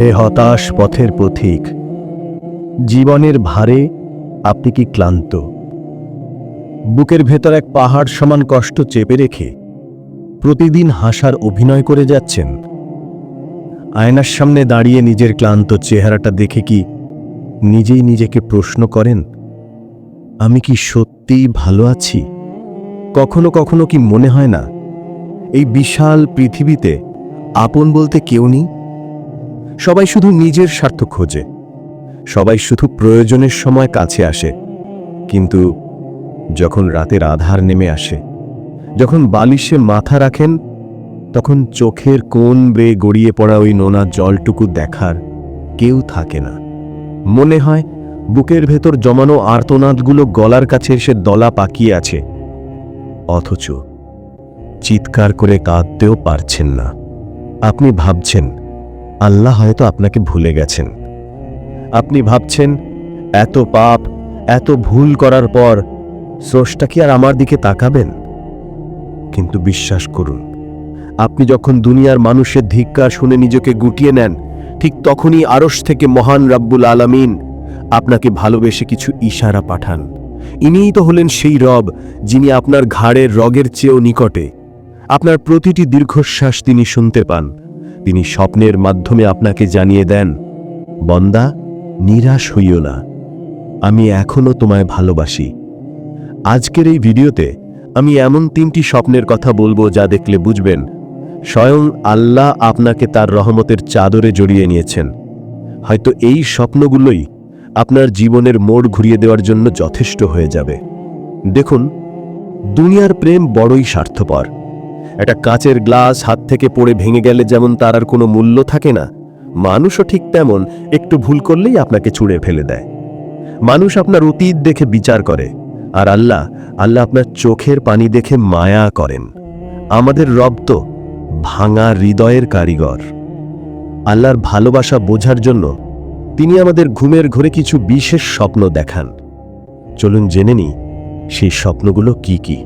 হে হতাশ পথের পথিক, জীবনের ভারে আপনি কি ক্লান্ত? বুকের ভেতর এক পাহাড় সমান কষ্ট চেপে রেখে প্রতিদিন হাসার অভিনয় করে যাচ্ছেন। আয়নার সামনে দাঁড়িয়ে নিজের ক্লান্ত চেহারাটা দেখে কি নিজেই নিজেকে প্রশ্ন করেন, আমি কি সত্যিই ভালো আছি? কখনো কখনো কি মনে হয় না, এই বিশাল পৃথিবীতে আপন বলতে কেউ নেই। সবাই শুধু নিজের স্বার্থ খোঁজে। সবাই শুধু প্রয়োজনের সময় কাছে আসে। কিন্তু যখন রাতের আধার নেমে আসে, যখন বালিশে মাথা রাখেন, তখন চোখের কোন বেয়ে গড়িয়ে পড়া ওই নোনা জলটুকু দেখার কেউ থাকে না। মনে হয় বুকের ভেতর জমানো আর্তনাদগুলো গলার কাছে এসে দলা পাকিয়ে আছে। অথচ চিৎকার করে কাঁদতেও পারছেন না। আপনি ভাবছেন, আল্লাহ হয়তো আপনাকে ভুলে গেছেন। আপনি ভাবছেন, এত পাপ, এত ভুল করার পর স্রষ্টা কি আর আমার দিকে তাকাবেন? কিন্তু বিশ্বাস করুন, আপনি যখন দুনিয়ার মানুষের ধিক্কার শুনে নিজেকে গুটিয়ে নেন, ঠিক তখনই আরশ থেকে মহান রাব্বুল আলামিন আপনাকে ভালোবেসে কিছু ইশারা পাঠান। ইনিই তো হলেন সেই রব, যিনি আপনার ঘাড়ের রগের চেয়েও নিকটে আপনার প্রতিটি দীর্ঘশ্বাস তিনি শুনতে পান। তিনি স্বপ্নের মাধ্যমে আপনাকে জানিয়ে দেন, বন্দা, নিরাশ হইও না। আমি এখনও তোমায় ভালোবাসি। আজকের এই ভিডিওতে আমি এমন তিনটি স্বপ্নের কথা বলব যা দেখলে বুঝবেন, স্বয়ং আল্লাহ আপনাকে তার রহমতের চাদরে জড়িয়ে নিয়েছেন। হয়তো এই স্বপ্নগুলোই আপনার জীবনের মোড় ঘুরিয়ে দেওয়ার জন্য যথেষ্ট হয়ে যাবে। দেখুন, দুনিয়ার প্রেম বড়ই স্বার্থপর। একটা কাচের গ্লাস হাত থেকে পড়ে ভেঙে গেলে যেমন তার আর কোনো মূল্য থাকে না, মানুষও ঠিক তেমন একটু ভুল করলেই আপনাকে ছুঁড়ে ফেলে দেয়। মানুষ আপনার অতীত দেখে বিচার করে, আর আল্লাহ আল্লাহ আপনার চোখের পানি দেখে মায়া করেন। আমাদের রব তো ভাঙা হৃদয়ের কারিগর। আল্লাহর ভালোবাসা বোঝার জন্য তিনি আমাদের ঘুমের ঘরে কিছু বিশেষ স্বপ্ন দেখান। চলুন জেনে নিই সেই স্বপ্নগুলো কি কি।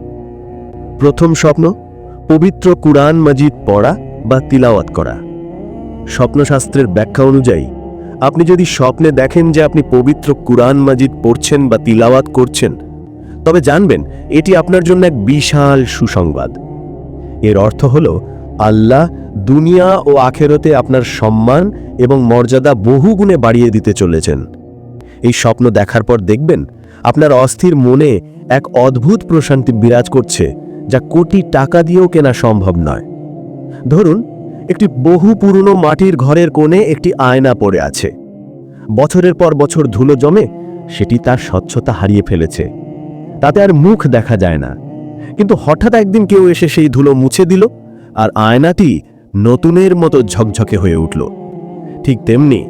প্রথম স্বপ্ন পবিত্র কুরআন মাজিদ পড়া বা তিলাওয়াত করা। স্বপ্নশাস্ত্রের ব্যাখ্যা অনুযায়ী, আপনি যদি স্বপ্নে দেখেন যে আপনি পবিত্র কুরআন মাজিদ পড়ছেন বা তিলাওয়াত করছেন, তবে জানবেন এটি আপনার জন্য এক বিশাল সুসংবাদ। এর অর্থ হল, আল্লাহ দুনিয়া ও আখেরতে আপনার সম্মান এবং মর্যাদা বহুগুণে বাড়িয়ে দিতে চলেছেন। এই স্বপ্ন দেখার পর দেখবেন, আপনার অস্থির মনে এক অদ্ভুত প্রশান্তি বিরাজ করছে যা কোটি টাকা দিয়েও কেনা সম্ভব নয়। ধরুন, একটি বহু পুরনো মাটির ঘরের কোণে একটি আয়না পড়ে আছে। বছরের পর বছর ধুলো জমে সেটি তার স্বচ্ছতা হারিয়ে ফেলেছে। তাতে আর মুখ দেখা যায় না। কিন্তু হঠাৎ একদিন কেউ এসে সেই ধুলো মুছে দিল আর আয়নাটি নতুনের মতো ঝকঝকে হয়ে উঠল। ঠিক তেমনি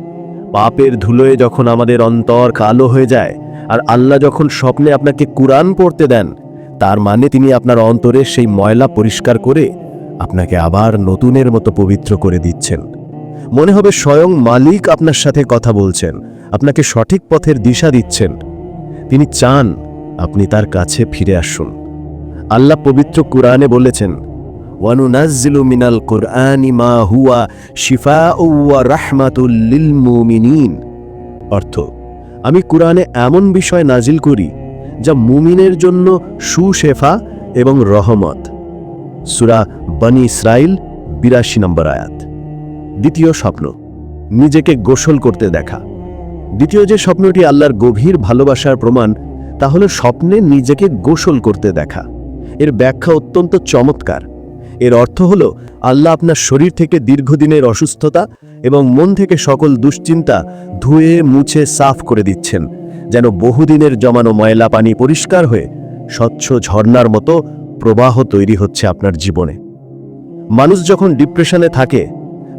পাপের ধুলোয় যখন আমাদের অন্তর কালো হয়ে যায় আর আল্লাহ যখন স্বপ্নে আপনাকে কুরআন পড়তে দেন তার মানে তিনি আপনার অন্তরে সেই ময়লা পরিষ্কার করে আপনাকে আবার নতুনের মতো পবিত্র করে দিচ্ছেন। মনে হবে স্বয়ং মালিক আপনার সাথে কথা বলছেন, আপনাকে সঠিক পথের দিশা দিচ্ছেন। তিনি চান আপনি তার কাছে ফিরে আসুন। আল্লাহ পবিত্র কুরআনে বলেছেন, ওয়ানুনাজ্জিলু মিনাল কুরআনি মা হুয়া শিফাউ ওয়া রাহমাতুল লিল মুমিনিন। অর্থ, আমি কুরআনে এমন বিষয় নাজিল করি যা মুমিনের জন্য সুশেফা এবং রহমত। সুরা বনি ইসরাইল বিরাশি নম্বর আয়াত। দ্বিতীয় স্বপ্ন, নিজেকে গোসল করতে দেখা। দ্বিতীয় যে স্বপ্নটি আল্লাহর গভীর ভালোবাসার প্রমাণ, তা হলো স্বপ্নে নিজেকে গোসল করতে দেখা। এর ব্যাখ্যা অত্যন্ত চমৎকার। এর অর্থ হল, আল্লাহ আপনার শরীর থেকে দীর্ঘদিনের অসুস্থতা এবং মন থেকে সকল দুশ্চিন্তা ধুয়ে মুছে সাফ করে দিচ্ছেন। যেন বহুদিনের জমানো ময়লা পানি পরিষ্কার হয়ে স্বচ্ছ ঝর্ণার মতো প্রবাহ তৈরি হচ্ছে আপনার জীবনে। মানুষ যখন ডিপ্রেশনে থাকে,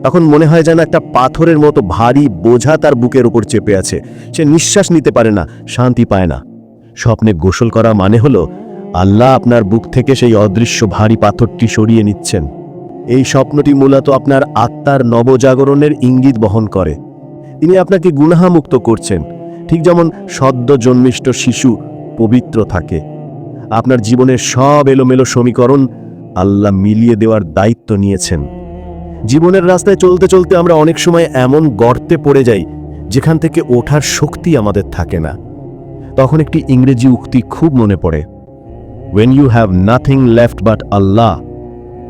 তখন মনে হয় যেন একটা পাথরের মতো ভারী বোঝা তার বুকের উপর চেপে আছে। সে নিঃশ্বাস নিতে পারে না, শান্তি পায় না। স্বপ্নে গোসল করা মানে হলো, আল্লাহ আপনার বুক থেকে সেই অদৃশ্য ভারী পাথরটি সরিয়ে নিচ্ছেন। এই স্বপ্নটি মূলত আপনার আত্মার নবজাগরণের ইঙ্গিত বহন করে। তিনি আপনাকে গুনাহামুক্ত করছেন। ঠিক যেমন সদ্য জন্মিষ্ঠ শিশু পবিত্র থাকে। আপনার জীবনের সব এলোমেলো সমীকরণ আল্লাহ মিলিয়ে দেওয়ার দায়িত্ব নিয়েছেন। জীবনের রাস্তায় চলতে চলতে আমরা অনেক সময় এমন গর্তে পড়ে যাই, যেখান থেকে ওঠার শক্তি আমাদের থাকে না। তখন একটি ইংরেজি উক্তি খুব মনে পড়ে। When you have nothing left but Allah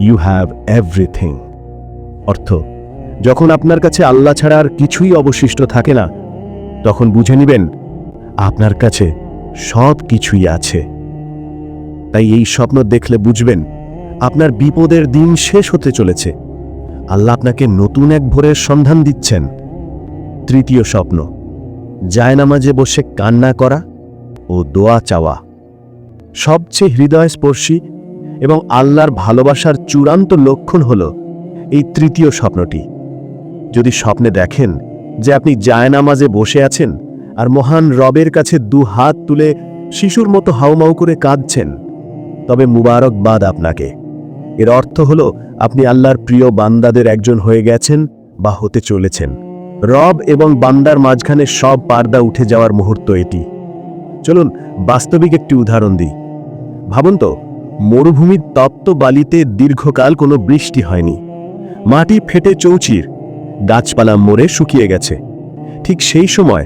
you have everything অর্থ, যখন আপনার কাছে আল্লাহ ছাড়া আর কিছুই অবশিষ্ট থাকে না তখন বুঝে নেবেন, আপনার কাছে সব কিছুই আছে। তাই এই স্বপ্ন দেখলে বুঝবেন, আপনার বিপদের দিন শেষ হতে চলেছে। আল্লাহ আপনাকে নতুন এক ভোরের সন্ধান দিচ্ছেন। তৃতীয় স্বপ্ন, জায়নামাজে বসে কান্না করা ও দোয়া চাওয়া। সবচেয়ে হৃদয়স্পর্শী এবং আল্লাহর ভালোবাসার চূড়ান্ত লক্ষণ হল এই তৃতীয় স্বপ্নটি। যদি স্বপ্নে দেখেন যে আপনি জায়নামাজে বসে আছেন আর মহান রবের কাছে দু হাত তুলে শিশুর মতো হাউমাউ করে কাঁদছেন। তবে মুবারকবাদ আপনাকে। এর অর্থ হল, আপনি আল্লাহর প্রিয় বান্দাদের একজন হয়ে গেছেন বা হতে চলেছেন। রব এবং বান্দার মাঝখানে সব পার্দা উঠে যাওয়ার মুহূর্ত এটি। চলুন, বাস্তবিক একটি উদাহরণ দিই। ভাবুন তো, মরুভূমির তপ্ত বালিতে দীর্ঘকাল কোনো বৃষ্টি হয়নি। মাটি ফেটে চৌচির গাছপালা মরে শুকিয়ে গেছে। ঠিক সেই সময়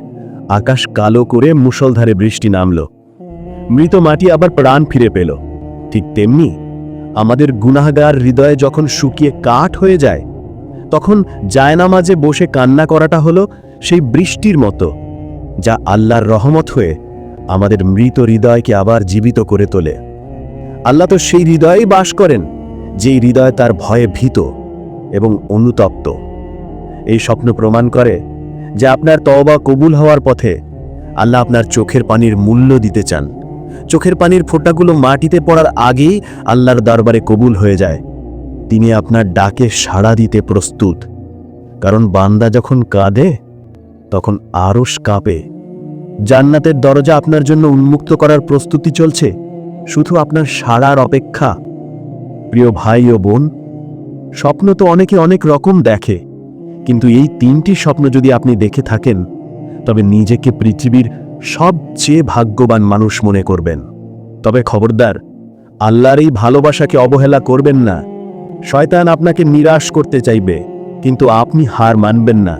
আকাশ কালো করে মুষলধারে বৃষ্টি নামল। মৃত মাটি আবার প্রাণ ফিরে পেল। ঠিক তেমনি আমাদের গুনাহগার হৃদয়ে যখন শুকিয়ে কাঠ হয়ে যায়, তখন জায়নামাজে বসে কান্না করাটা হলো সেই বৃষ্টির মতো, যা আল্লাহর রহমত হয়ে আমাদের মৃত হৃদয়কে আবার জীবিত করে তোলে। আল্লাহ তো সেই হৃদয়েই বাস করেন, যেই হৃদয় তার ভয়ে ভীত এবং অনুতপ্ত। এই স্বপ্ন প্রমাণ করে যে আপনার তওবা কবুল হওয়ার পথে আল্লাহ আপনার চোখের পানির মূল্য দিতে চান। চোখের পানির ফোঁটাগুলো মাটিতে পড়ার আগেই আল্লাহর দরবারে কবুল হয়ে যায়। তিনি আপনার ডাকে সাড়া দিতে প্রস্তুত। কারণ বান্দা যখন কাঁদে, তখন আরশ কাঁপে। জান্নাতের দরজা আপনার জন্য উন্মুক্ত করার প্রস্তুতি চলছে, শুধু আপনার সাড়ার অপেক্ষা। প্রিয় ভাই ও বোন, স্বপ্ন তো অনেকে অনেক রকম দেখে। কিন্তু এই তিনটি স্বপ্ন যদি আপনি দেখে থাকেন, তবে নিজেকে পৃথিবীর সবচেয়ে ভাগ্যবান মানুষ মনে করবেন। তবে খবরদার, আল্লাহর এই ভালোবাসাকে অবহেলা করবেন না। শয়তান আপনাকে নিরাশ করতে চাইবে, কিন্তু আপনি হার মানবেন না।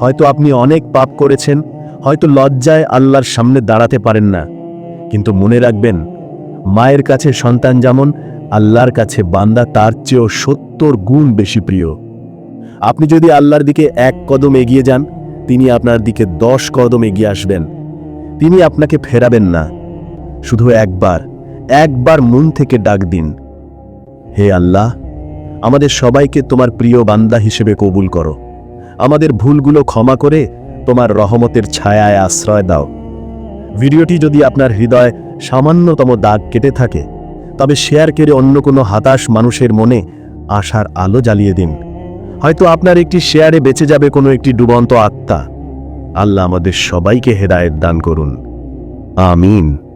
হয়তো আপনি অনেক পাপ করেছেন, হয়তো লজ্জায় আল্লাহর সামনে দাঁড়াতে পারেন না। কিন্তু মনে রাখবেন, মায়ের কাছে সন্তান যেমন আল্লাহর কাছে বান্দা, তার চেয়েও সত্তর গুণ বেশি প্রিয়। আপনি যদি আল্লাহর দিকে এক কদম এগিয়ে যান, তিনি আপনার দিকে দশ কদম এগিয়ে আসবেন। তিনি আপনাকে ফেরাবেন না। শুধু একবার একবার মন থেকে ডাক দিন। হে আল্লাহ, আমাদের সবাইকে তোমার প্রিয় বান্দা হিসেবে কবুল করো। আমাদের ভুলগুলো ক্ষমা করে তোমার রহমতের ছায়ায় আশ্রয় দাও। ভিডিওটি যদি আপনার হৃদয় সামান্যতম দাগ কেটে থাকে, তবে শেয়ার করে অন্য কোনো হতাশ মানুষের মনে আশার আলো জ্বালিয়ে দিন। হয়তো আপনার একটি শেয়ারে বেঁচে যাবে কোনো একটি ডুবন্ত আত্মা। আল্লাহ আমাদের সবাইকে হেদায়েত দান করুন। আমিন।